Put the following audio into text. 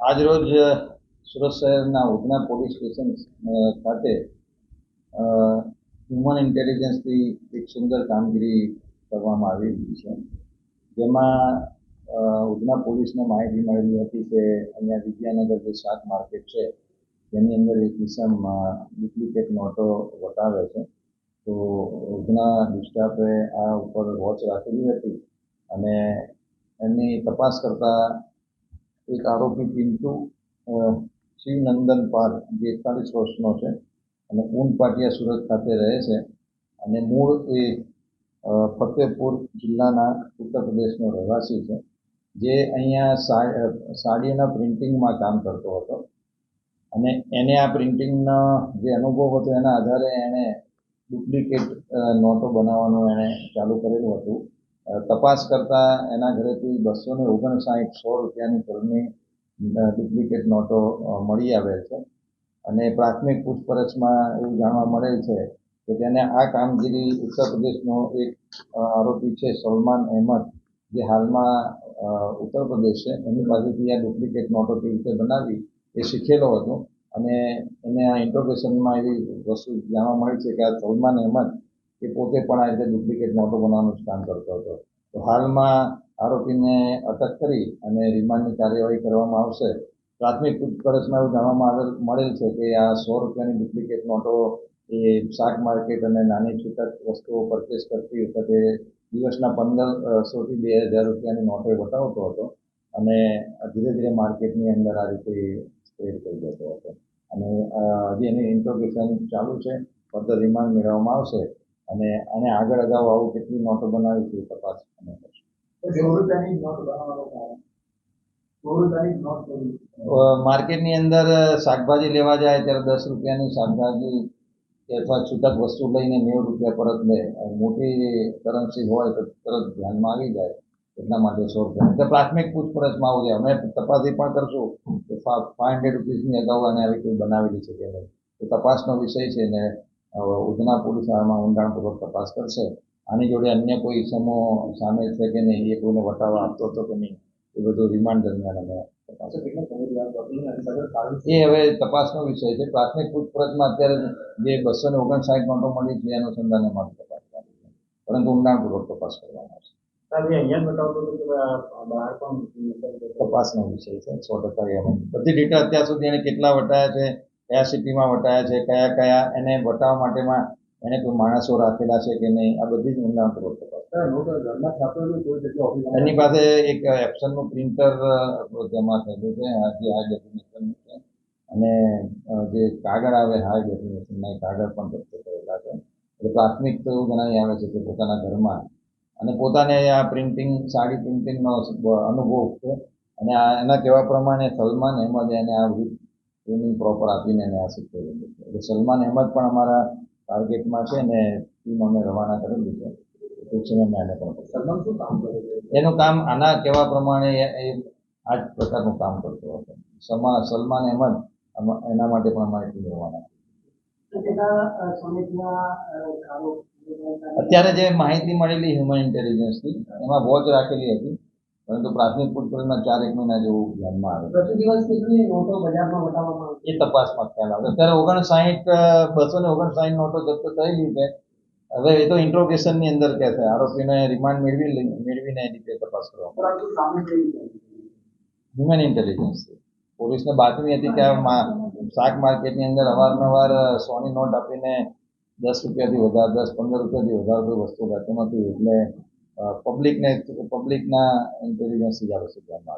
આજરોજ સુરત શહેરના Udhna police station ખાતે હ્યુમન ઇન્ટેલિજન્સથી એક સુંદર કામગીરી કરવામાં આવી રહી છે. જેમાં ઉધના પોલીસને માહિતી મળેલી હતી કે અહીંયા વિદ્યાનગર જે શાક માર્કેટ છે તેની અંદર એક કિસમ ડુપ્લિકેટ નોટો વટાવે છે. તો ઉધના સ્ટાફે આ ઉપર વોચ રાખેલી હતી અને એમની તપાસ કરતા એક આરોપી પિન્ટુ શિવનંદન પાલ, જે એકતાલીસ વર્ષનો છે અને ઊન પાટિયા સુરત ખાતે રહે છે અને મૂળ એ ફતેપુર જિલ્લાના ઉત્તર પ્રદેશનો રહેવાસી છે, જે અહીંયા સાડીના પ્રિન્ટિંગમાં કામ કરતો હતો અને એને આ પ્રિન્ટિંગનો જે અનુભવ હતો એના આધારે એણે ડુપ્લિકેટ નોટો બનાવવાનું એણે ચાલુ કરેલું હતું. તપાસ કરતાં એના ઘરેથી બસો ને ઓગણસાઠ સો રૂપિયાની કરની ડુપ્લિકેટ નોટો મળી આવેલ છે. અને પ્રાથમિક પૂછપરછમાં એવું જાણવા મળેલ છે કે તેને આ કામગીરી ઉત્તર પ્રદેશનો એક આરોપી છે સલમાન અહેમદ, જે હાલમાં ઉત્તર પ્રદેશ છે. એની પાસેથી આ ડુપ્લિકેટ નોટો કેવી રીતે બનાવી એ શીખેલો હતો. અને એને આ ઇન્ટ્રોગેશનમાં એવી વસ્તુ જાણવા મળી છે કે આ સલમાન અહેમદ એ પોતે પણ આ રીતે ડુપ્લિકેટ નોટો બનાવવાનું કામ કરતો હતો. તો હાલમાં આરોપીને અટક કરી અને રિમાન્ડની કાર્યવાહી કરવામાં આવશે. પ્રાથમિક પૂછપરછમાં એવું જાણવામાં આવેલ મળેલ છે કે આ સો રૂપિયાની ડુપ્લિકેટ નોટો એ શાક માર્કેટ અને નાની છૂટક વસ્તુઓ પરચેસ કરતી વખતે દિવસના પંદરસોથી બે હજાર રૂપિયાની નોટો વટાવતો હતો અને ધીરે ધીરે માર્કેટની અંદર આ રીતે સ્પ્રેડ થઈ જતો હતો. અને હજી એની ઇન્ટ્રોગેશન ચાલુ છે. ફર્ધર રિમાન્ડ મેળવવામાં આવશે. અને આને આગળ અગાઉ આવું કેટલી નોટો બનાવી છે તપાસ અમે માર્કેટની અંદર શાકભાજી લેવા જાય ત્યારે દસ રૂપિયાની શાકભાજી અથવા છૂટક વસ્તુ લઈને નેવું રૂપિયા પરત લે. મોટી કરન્સી હોય તો તરત ધ્યાનમાં આવી જાય. એટલા માટે સો રૂપિયા. એટલે પ્રાથમિક પૂછપરછમાં આવું જાય અમે તપાસી પણ કરશું કે ફાઇવ હંડ્રેડ રૂપીસની અગાઉ અને આવી કોઈ બનાવેલી છે કે નહીં. એ તપાસનો વિષય છે ને ઉધના પોલીસ આમાં ઊંડાણપૂર્વક તપાસ કરશે. આની જોડે અન્ય કોઈ ઇસમો સામેલ છે કે નહીં એ કોઈને વટાવા આપતો હતો કે નહીં એ બધું રિમાન્ડ દરમિયાન અમે એ હવે તપાસનો વિષય છે. પ્રાથમિક પૂછપરછમાં અત્યારે જે બસો ને ઓગણસાઠ નોટો મળી છે એના અનુસંધાને મારી તપાસ પરંતુ ઊંડાણપૂર્વક તપાસ કરવામાં આવશે તપાસનો વિષય છે સો ટકા બધી ડેટા અત્યાર સુધી એને કેટલા વટાયા છે કયા સિટીમાં વટાયા છે કયા કયા એને વટાવવા માટેમાં એને કોઈ માણસો રાખેલા છે કે નહીં આ બધી જ ઊંડાણપૂર્વક તપાસ એની પાસે એક એપ્સનનું પ્રિન્ટર જમા થયેલું છે જે હાઈ ડેફિનેશનનું છે અને જે કાગળ આવે હાઈ ડેફિનેશનના એ કાગળ પણ જપ્ત કરેલા છે. એટલે પ્રાથમિક તો એવું જણાવી આવે છે કે પોતાના ઘરમાં અને પોતાને આ પ્રિન્ટિંગ સાડી પ્રિન્ટિંગનો અનુભવ છે. અને આ એના કહેવા પ્રમાણે સલમાન અહેમદે એને આ ટ્રેનિંગ પ્રોપર આપીને એને આ શીખવેલું છે. એટલે સલમાન અહેમદ પણ અમારા ટાર્ગેટમાં છે ને ટીમ અમે રવાના કરેલી છે. ટૂંક સમયમાં એને પણ સલમાન શું કામ કરે છે? એનું કામ આના કહેવા પ્રમાણે એ આ જ પ્રકારનું કામ કરતો હતો. સમા સલમાન અહેમદ એના માટે પણ અમારી ટીમ રવાના અત્યારે જે માહિતી મળેલી હ્યુમન ઇન્ટેલિજન્સની એમાં વોચ રાખેલી હતી. પરંતુ પ્રાથમિક પૂછપરછમાં ચાર એક મહિના જેવું ધ્યાનમાં આવે. પ્રતિ દિવસ કેટલી નોટો બજારમાં બતાવવામાં આવે. એ તપાસમાં ખ્યાલ આવે. અત્યારે ઓગણસાઠ બસો ને ઓગણસાઠ નોટો જપ્ત થયેલી છે. હવે એ તો ઇન્ટ્રોગેશનની અંદર કે છે. આરોપીને રિમાન્ડ મેળવી મેળવીને એ રીતે તપાસ કરવામાં હ્યુમન ઇન્ટેલિજન્સ પોલીસને બાતમી હતી કે શાક માર્કેટની અંદર અવારનવાર સોની નોટ આપીને દસ રૂપિયાથી વધારે દસ પંદર રૂપિયાથી વધારે કોઈ વસ્તુ રહેતી નથી. એટલે પબ્લિકને પબ્લિકના ઇન્ટેલિજન્સથી જ આ વસ્તુ ધ્યાનમાં આવે